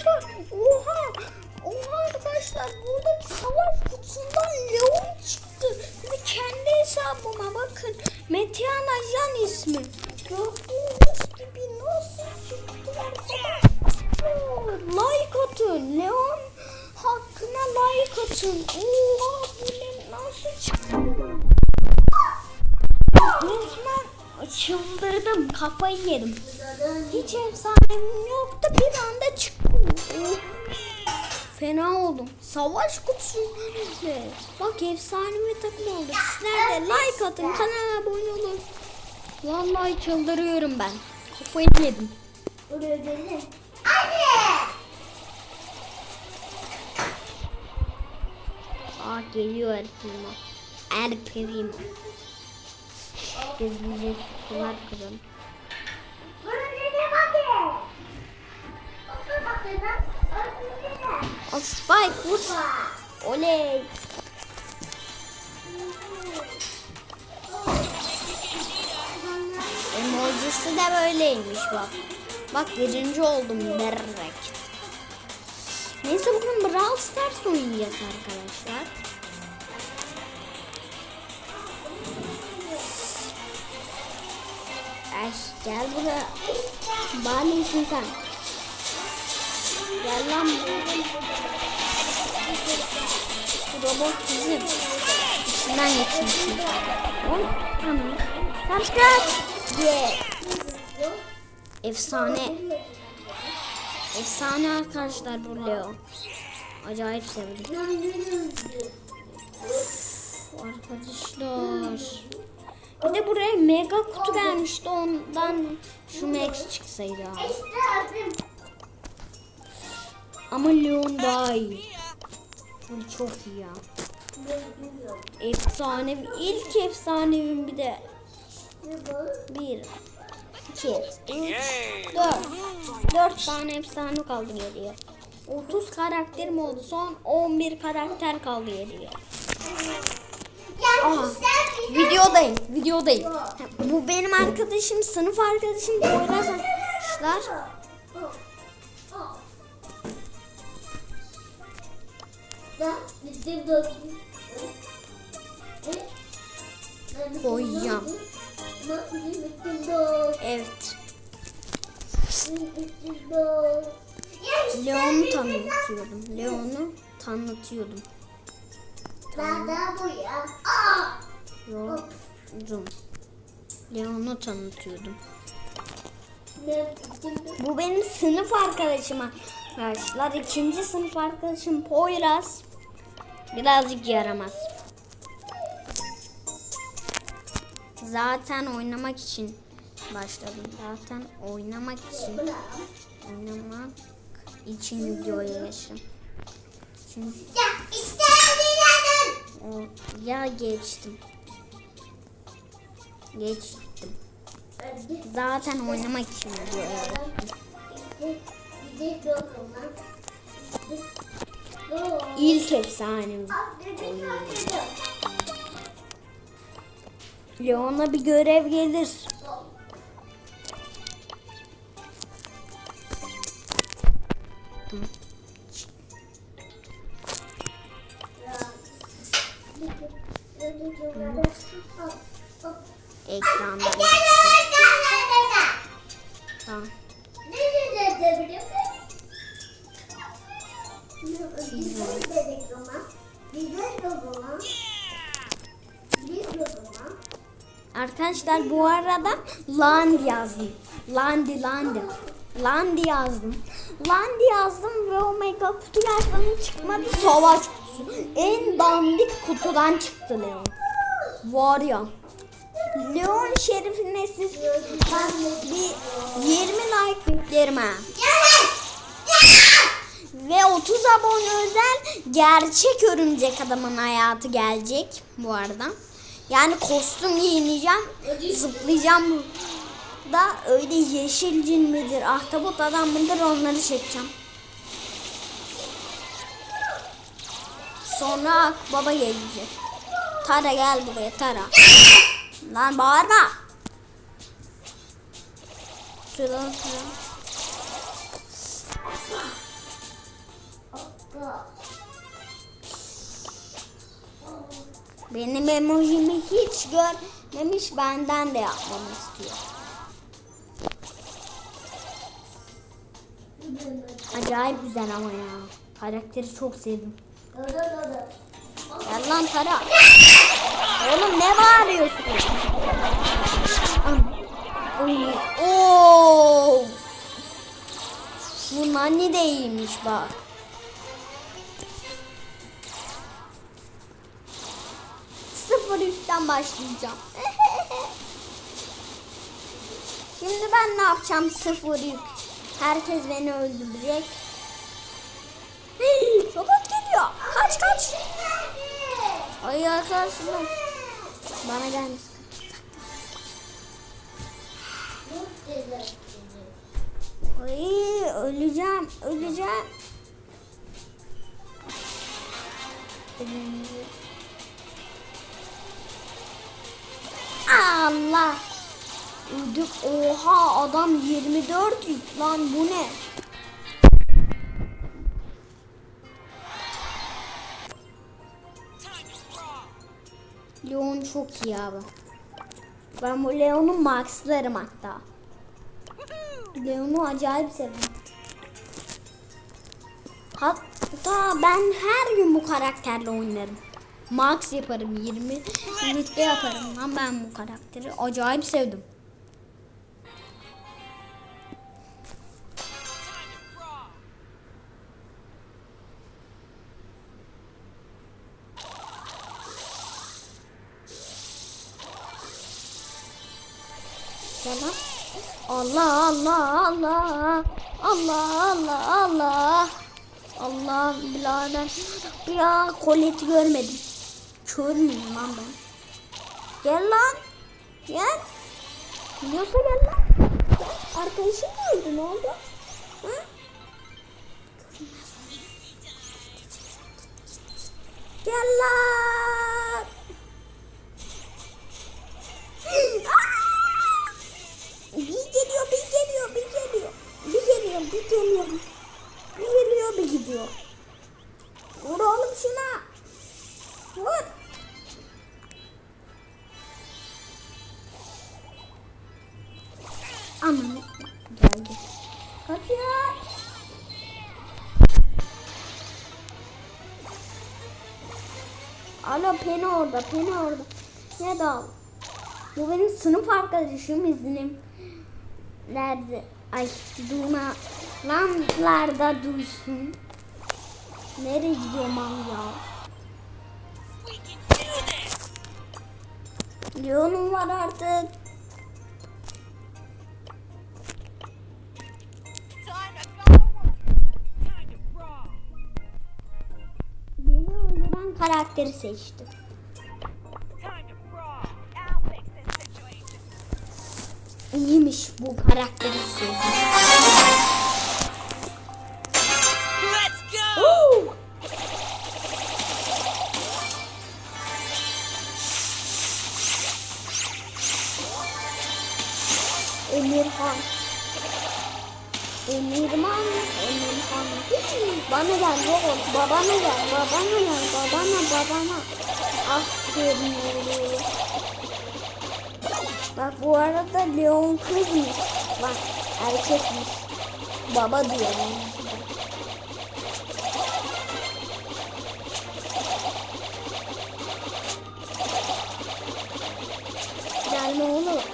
arkadaşlar. Oha. Oha arkadaşlar. Burada savaş kutusundan Leon çıktı. De kendi hesabıma bakın. Metehan Ajan ismi. Gördüğünüz gibi nasıl çıktı arkadaşlar. Like atın. Leon hakkına like atın. Oha bu ne nasıl çıktı? Resmen çıldırdım. Kafayı yedim. Hiç efsanem yoktu. Bir anda çıktım. Fena oldum. Savaş kutusu. Ne? Bak efsanevi takım oldu. Sizler de like atın. Kanala abone olun. Vallahi çıldırıyorum ben. Kafayı yedim. Oraya gelin. Anne! Aa geliyor El Primo. El Primo. Biz bize kutular kıralım. Oley. Emojisi de böyleymiş bak. Bak birinci oldum berrek. Neyse bugün Brawl Stars oynayacağız arkadaşlar. Aş gel buraya. Bağlıyorsun sen. Gel lan buraya. Robot bizim. İçinden geçmişsin. Oy, tamam. Kaç kaç. Yeah. Efsane. Efsane arkadaşlar bu Leo. Acayip sevdim. Arkadaşlar. Bir de buraya mega kutu gelmişti ondan şu Max çıksaydı. Ama Leon daha iyi. Bu çok iyi ya. Efsanevi. ilk efsanevim bir de. Bir, iki, üç, dört. Dört tane efsane kaldı geriye. 30 karakterim oldu. Son 11 karakter kaldı geriye. Aha, videodayım, videodayım. Bu benim arkadaşım, sınıf arkadaşım Poyraz arkadaşlar. Koyacağım. Evet. Leon'u tanıtıyordum. Leon'u tanıtıyordum. Yordum. Leon'u tanıtıyordum. Bu benim sınıf arkadaşım arkadaşlar. İkinci sınıf arkadaşım Poyraz. Birazcık yaramaz. Zaten oynamak için başladım. Zaten oynamak için. Oynamak için videoya geçtim. Çünkü o, ya geçtim. Geçtim. Zaten oynamak için videoya geçtim. İlk efsanem. Leon'a bir görev gelir. Ekranda. Tamam. Arkadaşlar bu arada Land yazdım. Landi Landi. Landi yazdım. Landi yazdım ve Omega kutu yazdım çıkmadı. Savaş kutusu. En dandik kutudan çıktı Leon. Var ya. Leon şerifine siz bir 20 like beklerim ha. Ve 30 abone özel gerçek örümcek adamın hayatı gelecek bu arada. Yani kostüm giyineceğim, zıplayacağım da öyle yeşil cin midir, ahtapot adam mıdır onları çekeceğim. Sonra baba gelecek. Tara gel buraya Tara. Lan bağırma. Şuradan Tara. Benim emojimi hiç görmemiş benden de yapmamı istiyor. Acayip güzel ama ya. Karakteri çok sevdim. Gel lan Tara. Oğlum ne bağırıyorsun? Oo. Bunun anne de iyiymiş bak. Sıfır yükten başlayacağım. Şimdi ben ne yapacağım sıfır yük. Herkes beni öldürecek. Robot geliyor. Kaç kaç. Ay arkadaşlar. Bana gelmiş. Ay öleceğim, öleceğim. Allah. Öldüm. Oha adam 24 yük lan bu ne? Leon çok iyi abi. Ben bu Leon'u maxlarım hatta. Leon'u acayip seviyorum. Hatta ben her gün bu karakterle oynarım. Max yaparım 20 rütbe yaparım lan ben bu karakteri. Acayip sevdim. Tamam. Allah Allah Allah Allah Allah Allah Allah birader ya koleti görmedim. Kör müyüm lan ben? Gel lan. Gel. Biliyorsa gel lan. Gel. Arkadaşın mı öldü ne oldu? Ha? Gel lan. Alo Peni orada, Peni orada. Ne dal? Bu benim sınıf arkadaşım iznim. Nerede? Ay duyma. Lanlarda duysun. Nereye gidiyorum ya? Leon'um var artık. Karakteri seçtim. İyiymiş bu karakteri sevdim. Let's go! Oo! Emirhan. Emirman, Emirhan. Bana gel oğlum, babana gel, babana gel, babana, babana. Aferin oğlum. Bak bu arada Leon kızmış. Bak erkekmiş. Baba diyor. Gelme oğlum.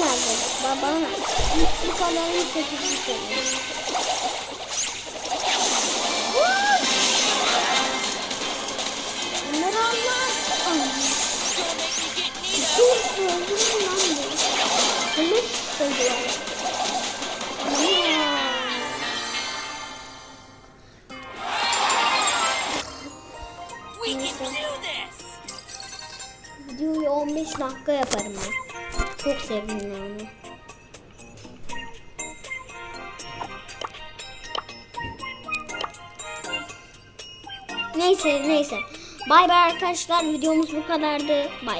Nerede? Babam Bu kadarını sekizi söylüyor. Bunları Allah. Dur, öldürün lan beni. do this. Videoyu 15 dakika yaparım ben. Çok sevdim onu. Neyse neyse. Bay bay arkadaşlar videomuz bu kadardı. Bay.